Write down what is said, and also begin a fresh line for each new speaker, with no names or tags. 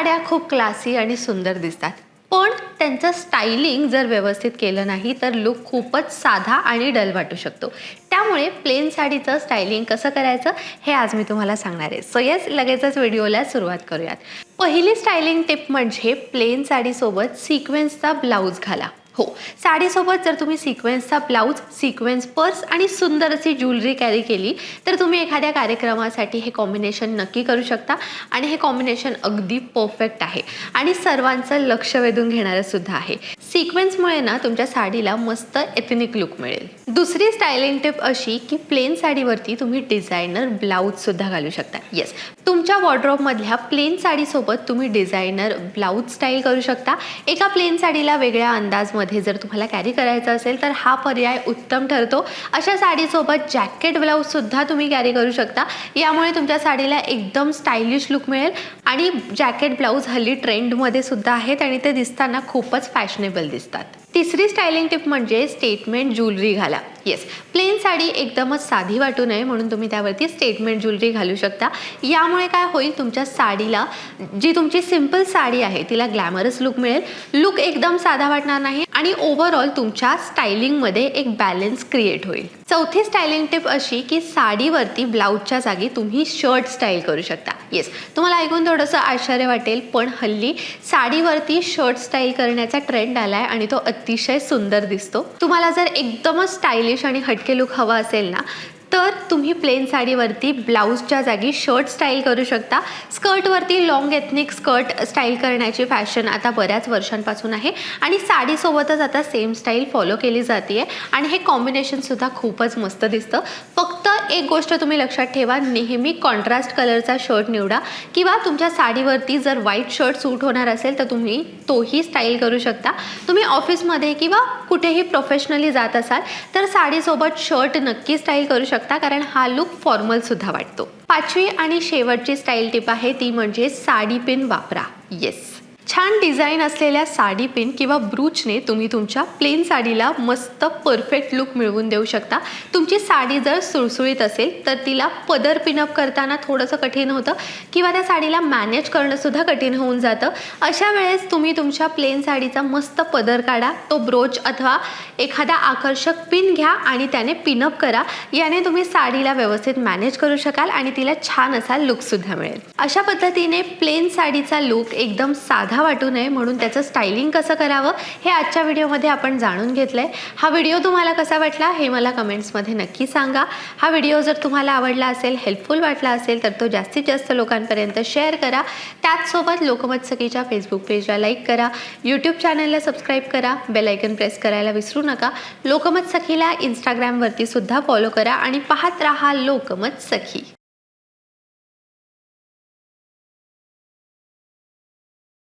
साड्या खूप क्लासी आणि सुंदर दिसतात. पण त्यांचं स्टायलिंग जर व्यवस्थित केलं नाही तर लुक खूपच साधा आणि डल वाटू शकतो. त्यामुळे प्लेन साडीचं स्टायलिंग कसं करायचं हे आज मी तुम्हाला सांगणार आहे. सो येस लगेचच व्हिडिओला सुरुवात करूयात. पहिली स्टायलिंग टिप म्हणजे प्लेन साडीसोबत सिक्वेन्सचा ब्लाऊज घाला. हो साडीसोबत जर तुम्ही सिक्वेन्सचा ब्लाऊज सिक्वेन्स पर्स आणि सुंदर अशी ज्वेलरी कॅरी केली तर तुम्ही एखाद्या कार्यक्रमासाठी हे कॉम्बिनेशन नक्की करू शकता आणि हे कॉम्बिनेशन अगदी परफेक्ट आहे. आणि सर्वांचं लक्ष वेधून घेणारं सुद्धा आहे. सिक्वेन्समुळे ना तुमच्या साडीला मस्त एथनिक लुक मिळेल. दुसरी स्टायलिंग टिप अशी की प्लेन साडीवरती तुम्ही डिझायनर ब्लाऊजसुद्धा घालू शकता. येस तुमच्या वॉर्ड्रॉपमधल्या प्लेन साडीसोबत तुम्ही डिझायनर ब्लाऊज स्टाईल करू शकता. एका प्लेन साडीला वेगळ्या अंदाजमध्ये जर तुम्हाला कॅरी करायचं असेल तर हा पर्याय उत्तम ठरतो. अशा साडीसोबत जॅकेट ब्लाऊजसुद्धा तुम्ही कॅरी करू शकता. यामुळे तुमच्या साडीला एकदम स्टायलिश लुक मिळेल. आणि जॅकेट ब्लाऊज हल्ली ट्रेंडमध्ये सुद्धा आहेत आणि ते दिसताना खूपच फॅशनेबल दिसतात. तिसरी स्टायलिंग टिप म्हणजे स्टेटमेंट ज्वेलरी घाला. येस प्लेन साडी एकदमच साधी वाटू नये म्हणून तुम्ही त्यावरती स्टेटमेंट ज्वेलरी घालू शकता. यामुळे काय होईल तुमच्या साडीला जी तुमची सिंपल साडी आहे तिला ग्लॅमरस लुक मिळेल. लुक एकदम साधा वाटणार नाही आणि ओव्हरऑल तुमच्या स्टायलिंगमध्ये एक बॅलन्स क्रिएट होईल. चौथी स्टायलिंग टिप अशी की साडीवरती ब्लाऊजच्या जागी तुम्ही शर्ट स्टाईल करू शकता. येस तुम्हाला ऐकून थोडंसं आश्चर्य वाटेल पण हल्ली साडीवरती शर्ट स्टाईल करण्याचा ट्रेंड आला आहे आणि तो अतिशय सुंदर दिसतो. तुम्हाला जर एकदमच स्टाईल स्टायलिश आणि हटके लुक हवा असेल ना तर तुम्ही प्लेन साडीवरती ब्लाऊजच्या जागी शर्ट स्टाईल करू शकता. स्कर्टवरती लॉंग एथनिक स्कर्ट स्टाईल करण्याची फॅशन आता बऱ्याच वर्षांपासून आहे. आणि साडीसोबतच आता सेम स्टाईल फॉलो केली जाते आहे आणि हे कॉम्बिनेशनसुद्धा खूपच मस्त दिसतं. फक्त एक गोष्ट तुम्ही लक्षात ठेवा नेहमी कॉन्ट्रास्ट कलरचा शर्ट निवडा. किंवा तुमच्या साडीवरती जर व्हाईट शर्ट सूट होणार असेल तर तुम्ही तोही स्टाईल करू शकता. तुम्ही ऑफिसमध्ये किंवा कुठेही प्रोफेशनली जात असाल तर साडीसोबत शर्ट नक्की स्टाईल करू शकता. कारण हा लुक फॉर्मलसुद्धा वाटतो. पाचवी आणि शेवटची स्टाईल टिप आहे ती म्हणजे साडी पिन वापरा. येस छान डिझाईन असलेल्या साडी पिन किंवा ब्रूचने तुम्ही तुमच्या प्लेन साडीला मस्त परफेक्ट लुक मिळवून देऊ शकता. तुमची साडी जर सुळसुळीत असेल तर तिला पदर पिनअप करताना थोडंसं कठीण होतं किंवा त्या साडीला मॅनेज करणंसुद्धा कठीण होऊन जातं. अशा वेळेस तुम्ही तुमच्या प्लेन साडीचा मस्त पदर काढा तो ब्रोच अथवा एखादा आकर्षक पिन घ्या आणि त्याने पिनअप करा. याने तुम्ही साडीला व्यवस्थित मॅनेज करू शकाल आणि तिला छान असा लुकसुद्धा मिळेल. अशा पद्धतीने प्लेन साडीचा लुक एकदम साधा वाटू नये म्हणून त्याचं स्टायलिंग कसं करावं हे आजच्या व्हिडिओमध्ये आपण जाणून घेतलं आहे हा व्हिडिओ तुम्हाला कसा वाटला हे मला कमेंट्समध्ये नक्की सांगा. हा व्हिडिओ जर तुम्हाला आवडला असेल हेल्पफुल वाटला असेल तर तो जास्तीत जास्त लोकांपर्यंत शेअर करा. त्याचसोबत लोकमत सखीच्या फेसबुक पेजला लाईक करा. यूट्यूब चॅनलला सबस्क्राईब करा. बेलायकन प्रेस करायला विसरू नका. लोकमत सखीला इंस्टाग्रामवरती सुद्धा फॉलो करा आणि पाहत राहा लोकमत सखी